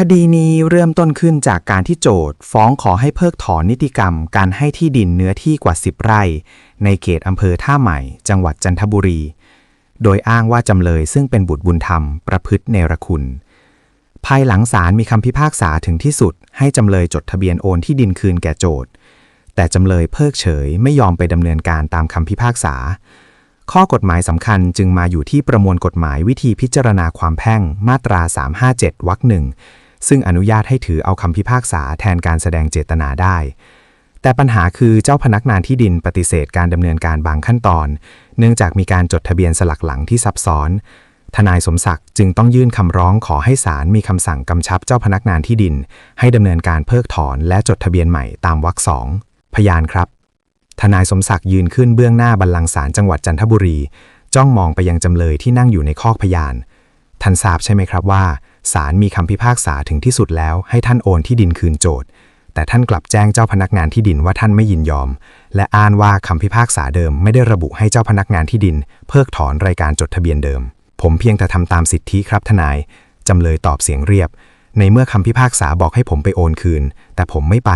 คดีนี้เริ่มต้นขึ้นจากการที่โจทฟ้องขอให้เพิกถอนนิติกรรม การให้ที่ดินเนื้อที่กว่า 10 ไร่ ในเขตอำเภอท่าใหม่ จังหวัดจันทบุรี โดยอ้างว่าจำเลยซึ่งเป็นบุตรบุญธรรมประพฤติเนรคุณ ภายหลังศาลมีคำพิพากษาถึงที่สุด ให้จำเลยจดทะเบียนโอนที่ดินคืนแก่โจทแต่จำเลยเพิกเฉยไม่ยอมไปดำเนินการตามคำพิพากษา ข้อกฎหมายสำคัญจึงมาอยู่ที่ประมวลกฎหมายวิธีพิจารณาความแพ่งมาตรา 357วรรคหนึ่ง ซึ่งอนุญาตให้ถือเอาคำพิพากษาแทนการแสดงเจตนาได้ แต่ปัญหาคือเจ้าพนักงานที่ดินปฏิเสธการดำเนินการบางขั้นตอน เนื่องจากมีการจดทะเบียนสลักหลังที่ซับซ้อน ทนายสมศักดิ์จึงต้องยื่นคำร้องขอให้ศาลมีคำสั่งกำชับเจ้าพนักงานที่ดิน ให้ดำเนินการเพิกถอนและจดทะเบียนใหม่ตามวรรคสองพยานครับ ทนายสมศักดิ์ยืนขึ้นเบื้องหน้าบัลลังก์ศาลจังหวัดจันทบุรี จ้องมองไปยังจำเลยที่นั่งอยู่ในคอกพยาน ท่านทราบใช่ไหมครับว่า ศาลมีคำพิพากษาถึงที่สุดแล้วให้ท่านโอนที่ดินคืนโจทย์ แต่ท่านกลับแจ้งเจ้าพนักงานที่ดินว่าท่านไม่ยินยอม และอ้างว่าคำพิพากษาเดิมไม่ได้ระบุให้เจ้าพนักงานที่ดิน เพิกถอนรายการจดทะเบียนเดิม ผมเพียงแต่ทำตามสิทธิครับทนาย จำเลยตอบเสียงเรียบ ในเมื่อคำพิพากษาบอกให้ผมไปโอนคืน แต่ผมไม่ไป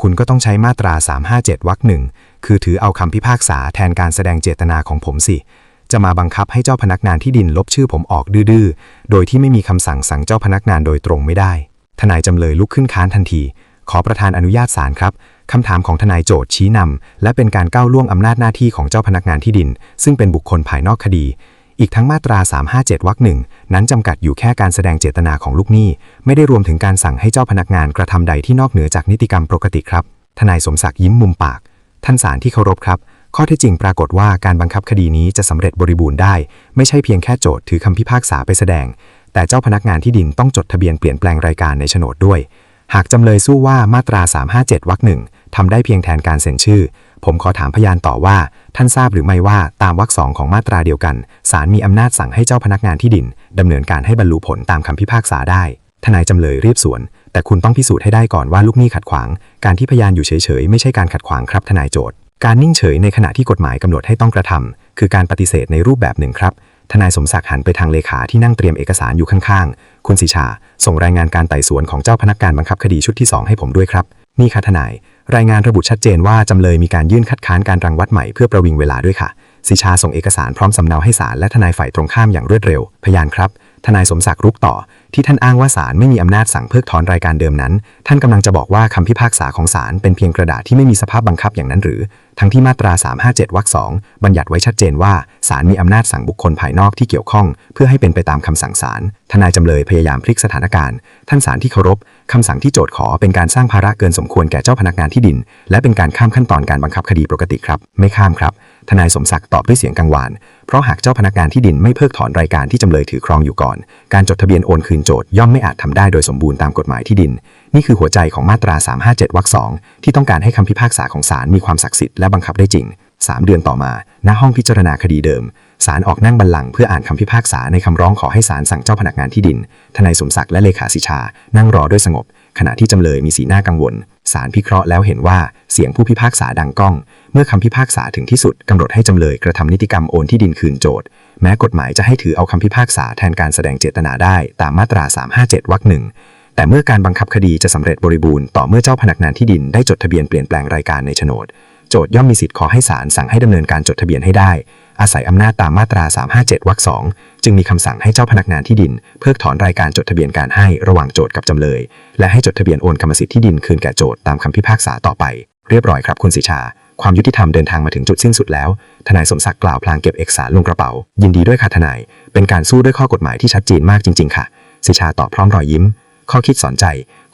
คุณก็ต้องใช้มาตรา 357วรรคหนึ่งคือถือเอาคำพิพากษาแทนการแสดงเจตนาของผมสิ จะมาบังคับให้เจ้าพนักงานที่ดินลบชื่อผมออกดื้อๆ โดยที่ไม่มีคำสั่งสั่งเจ้าพนักงานโดยตรงไม่ได้ ทนายจำเลยลุกขึ้นค้านทันที ขอประธานอนุญาตศาลครับ คำถามของทนายโจทย์ชี้นำและเป็นการก้าวล่วงอำนาจหน้าที่ของเจ้าพนักงานที่ดิน ซึ่งเป็นบุคคลภายนอกคดี อีกทั้งมาตรา 357 วรรคหนึ่งนั้นจำกัดอยู่แค่การแสดงเจตนาของลูกหนี้ ไม่ได้รวมถึงการสั่งให้เจ้าพนักงานกระทำใดที่นอกเหนือจากนิติกรรมปกติครับ ทนายสมศักดิ์ยิ้มมุมปาก ท่านศาลที่เคารพครับ ข้อเท็จจริงปรากฏว่าการบังคับคดีนี้จะสำเร็จบริบูรณ์ได้ ไม่ใช่เพียงแค่โจทย์ถือคำพิพากษาไปแสดง แต่เจ้าพนักงานที่ดินต้องจดทะเบียนเปลี่ยนแปลงรายการในโฉนดด้วย หากจำเลยสู้ว่ามาตรา 357วรรคหนึ่งทำได้เพียงแทนการเซ็นชื่อ ผมขอถามพยานต่อว่า ท่านทราบหรือไม่ว่าตามวรรคสองของมาตราเดียวกันศาลมีอำนาจสั่งให้เจ้าพนักงานที่ดินดำเนินการให้บรรลุผลตามคำพิพากษาได้ทนายจำเลยรีบสวน แต่คุณต้องพิสูจน์ให้ได้ก่อนว่าลูกหนี้ขัดขวาง การที่พยานอยู่เฉยๆ ไม่ใช่การขัดขวางครับทนายโจทย์ การนิ่งเฉยในขณะที่กฎหมายกำหนดให้ต้องกระทำคือการปฏิเสธในรูปแบบหนึ่งครับ ทนายสมศักดิ์หันไปทางเลขาที่นั่งเตรียมเอกสารอยู่ข้างๆ คุณสิชา ส่งรายงานการไต่สวนของเจ้าพนักงานบังคับคดีชุดที่ 2 ให้ผมด้วยครับ นี่ค่ะทนาย รายงานระบุชัดเจนว่าจำเลยมีการยื่นคัดค้านการรังวัดใหม่เพื่อประวิงเวลาด้วยค่ะสิชาส่งเอกสารพร้อมสำเนาให้ศาลและทนายฝ่ายตรงข้ามอย่างรวดเร็ว พยานครับ ทนายสมศักดิ์รุกต่อ ที่ท่านอ้างว่าศาลไม่มีอำนาจสั่งเพิกถอนรายการเดิมนั้น ท่านกำลังจะบอกว่าคำพิพากษาของศาลเป็นเพียงกระดาษที่ไม่มีสภาพบังคับอย่างนั้นหรือ ทั้งที่มาตรา 357 วรรคสองบัญญัติไว้ชัดเจนว่าศาลมีอำนาจสั่งบุคคลภายนอกที่เกี่ยวข้อง เพื่อให้เป็นไปตามคำสั่งศาล ทนายจำเลยพยายามพลิกสถานการณ์ ท่านศาลที่เคารพ คำสั่งที่โจทก์ขอเป็นการสร้างภาระเกินสมควรแก่เจ้าพนักงานที่ดิน และเป็นการข้ามขั้นตอนการบังคับคดีปกติครับ ไม่ข้ามครับ ทนายสมศักดิ์ตอบด้วยเสียงกังวาน เพราะหากเจ้าพนักงานที่ดินไม่เพิกถอนรายการที่จำเลยถือครองอยู่ก่อน การจดทะเบียนโอนคืนโจทย่อมไม่อาจทำได้โดยสมบูรณ์ตามกฎหมายที่ดิน นี่คือหัวใจของมาตรา 357วรรคสองที่ต้องการให้คำพิพากษาของศาลมีความศักดิ์สิทธิ์และบังคับได้จริง 3 เดือนต่อมา ณห้องพิจารณาคดีเดิม ศาลออกนั่งบัลลังก์เพื่ออ่านคำพิพากษาในคำร้องขอให้ศาลสั่งเจ้าพนักงานที่ดิน ทนายสมศักดิ์และเลขาสิชา นั่งรอด้วยสงบ ขณะที่จำเลยมีสีหน้ากังวล ศาลพิเคราะห์แล้วเห็นว่าเสียงผู้พิพากษาดังก้อง เมื่อคำพิพากษาถึงที่สุดกำหนดให้จำเลยกระทำนิติกรรมโอนที่ดินคืนโจทย์ แม้กฎหมายจะให้ถือเอาคำพิพากษาแทนการแสดงเจตนาได้ตามมาตรา 357 วรรคหนึ่งแต่เมื่อการบังคับคดีจะสำเร็จบริบูรณ์ต่อเมื่อเจ้าพนักงานที่ดินได้จดทะเบียนเปลี่ยนแปลงรายการในโฉนด โจทย่อมมีสิทธิ์ขอให้ศาลสั่งให้ดำเนินการจดทะเบียนให้ได้ อาศัยอำนาจตามมาตรา 357 วรรคสองจึงมีคำสั่งให้เจ้าพนักงานที่ดิน เพิกถอนรายการจดทะเบียนการให้ระหว่างโจทกับจำเลย และให้จดทะเบียนโอนกรรมสิทธิ์ที่ดินคืนแก่โจทตามคำพิพากษาต่อไป เรียบร้อยครับคุณสิชา ความยุติธรรมเดินทางมาถึงจุดสิ้นสุดแล้ว ทนายสมศักดิ์กล่าวพลางเก็บเอกสารลงกระเป๋า ยินดีด้วยค่ะทนาย เป็นการสู้ด้วยข้อกฎหมายที่ชัดเจนมากจริง ๆ ค่ะ สิชาตอบพร้อมรอยยิ้ม ข้อคิดสอนใจ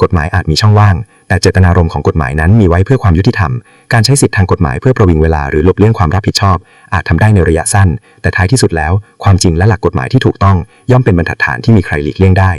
กฎหมายอาจมีช่องว่าง แต่เจตนารมณ์ของกฎหมายนั้นมีไว้เพื่อความยุติธรรม การใช้สิทธิทางกฎหมายเพื่อประวิงเวลาหรือหลบเลี่ยงความรับผิดชอบ อาจทำได้ในระยะสั้น แต่ท้ายที่สุดแล้ว ความจริงและหลักกฎหมายที่ถูกต้อง ย่อมเป็นบรรทัดฐานที่มีใครหลีกเลี่ยงได้